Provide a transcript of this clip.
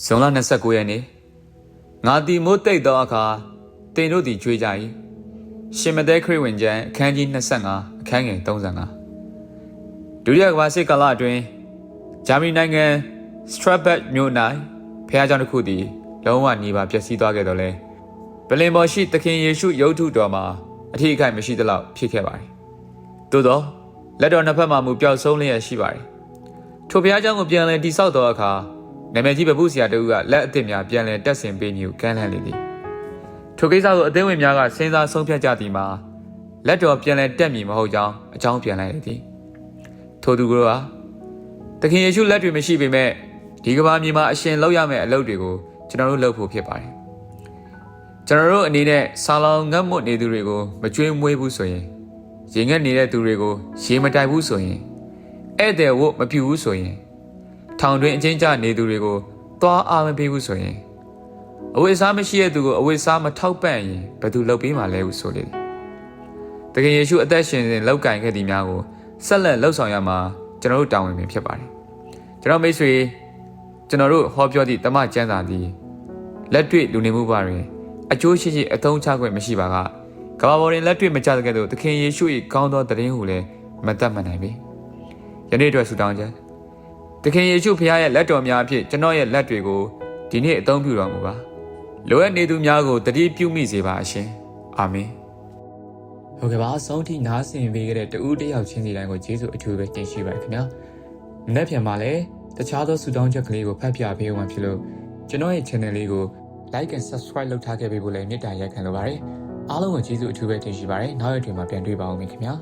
ဇွန်လ29ရက်နေ့ငါတီမိုးတိတ်သောအခါတင်တို့သည်ကြွေးကြ၏ရှင်မသည်ခရစ်ဝင်ကျမ်းအခန်းကြီး25အခန်းငယ်35ဒုတိယကမ္ဘာစစ်ကာလအတွင်းဂျာမနီနိုင်ငံစထရပ်ဘတ်မြို့၌ဖခင်ကြောင့်တစ်ခုသည်လုံးဝညီပါပျက်စီးသွားခဲ့တော်လဲဗလင်ပေါ်ရှိသခင်ယေရှုရုပ်ထုတော်မှာအထီးအခိုက်မရှိသလောက်ဖြစ်ခဲ့ပါတယ်။သို့သောလက်တော်နှစ်ဖက်မှာမူပျောက်ဆုံးလျက်ရှိပါတယ်။ထိုဘုရားကျောင်းကိုပြန်လည်တည်ဆောက်သောအခါ နာမည်ကြီးပပုဆရာတဦးကလက်အသစ်များပြန်လည်တက်ဆင်ပေးမည်ကိုကမ်းလှမ်းလေသည်ထိုကိစ္စကိုအသင်းဝင်များကစဉ်းစားဆုံးဖြတ်ကြသည်မှာလက်တော်ပြန်လည်တက်မည်မဟုတ်ကြောင်းအကြောင်းပြန်လိုက်လေသည်ထိုသူတို့ကသခင်ယေရှုလက်တွေမရှိပေမဲ့ဒီကမ္ဘာမြေမှာအရှင်လောက်ရမယ့်အလုပ်တွေကိုကျွန်တော်တို့လုပ်ဖို့ဖြစ်ပါတယ်ကျွန်တော်တို့အနေနဲ့ဆာလောင်ငတ်မွတ်နေသူတွေကိုမကြွေးမွေးဘူးဆိုရင်ရင်ငတ်နေတဲ့သူတွေကိုရေမတိုက်ဘူးဆိုရင်ဧည့်သည်ဝတ်မပြူဘူးဆိုရင် ထောင်တွင်အချင်းကြနေသူတွေကိုသွားအားမပေးဘူးဆိုရင်အဝိစားမရှိတဲ့သူကိုအဝိစားမထောက်ပံ့ရင်ဘယ်သူလုပ်ပေးမှလဲဟုဆိုလေတယ်။တကယ်ယေရှုအသက်ရှင်စဉ်လောက်ကင်ခဲ့သည်များကိုဆက်လက်လှုပ်ဆောင်ရမှာကျွန်တော်တို့တာဝန်ပင်ဖြစ်ပါတယ်။ကျွန်တော်မိတ်ဆွေကျွန်တော်တို့ဟောပြောသည့်တမန်ကျမ်းစာသည်လက်တွေ့လူနေမှုပါတွင်အကျိုးရှိရှိအသုံးချခွင့်မရှိပါကကမ္ဘာပေါ်တွင်လက်တွေ့မကျတဲ့ကဲ့သို့သခင်ယေရှု၏ကောင်းသောတရင်ဟုလည်းမတတ်မှတ်နိုင်ပေ။ယနေ့အတွက်ဆုတောင်းကြ။ သခင်ယေရှုဖခင်ရဲ့လက်တော်များအဖြစ်ကျွန်တော်ရဲ့လက်တွေကိုဒီနေ့အသုံးပြုတော်မူပါလိုအပ်နေသူများကိုတတိပြုမိစေပါအရှင်အာမင်ဟုတ်ကဲ့ပါအဆုံးထိနားဆင်ပေးခဲ့တဲ့တူဦးတယောက်ချင်းစီတိုင်းကိုယေရှုအထူးပဲတင်ရှိပါခင်ဗျာမနေ့ပြန်မှာလည်းတခြားသောဆုတောင်းချက်ကလေးကိုဖတ်ပြပေးအောင်ဖြစ်လို့ကျွန်တော်ရဲ့ channel လေးကို like and subscribe လုပ်ထားခဲ့ပေးဖို့လည်းမေတ္တာရက်ခံလိုပါတယ်အားလုံးကိုယေရှုအထူးပဲတင်ရှိပါတယ်နောက်ရက်တွေမှာပြန်တွေ့ပါဦးမယ်ခင်ဗျာ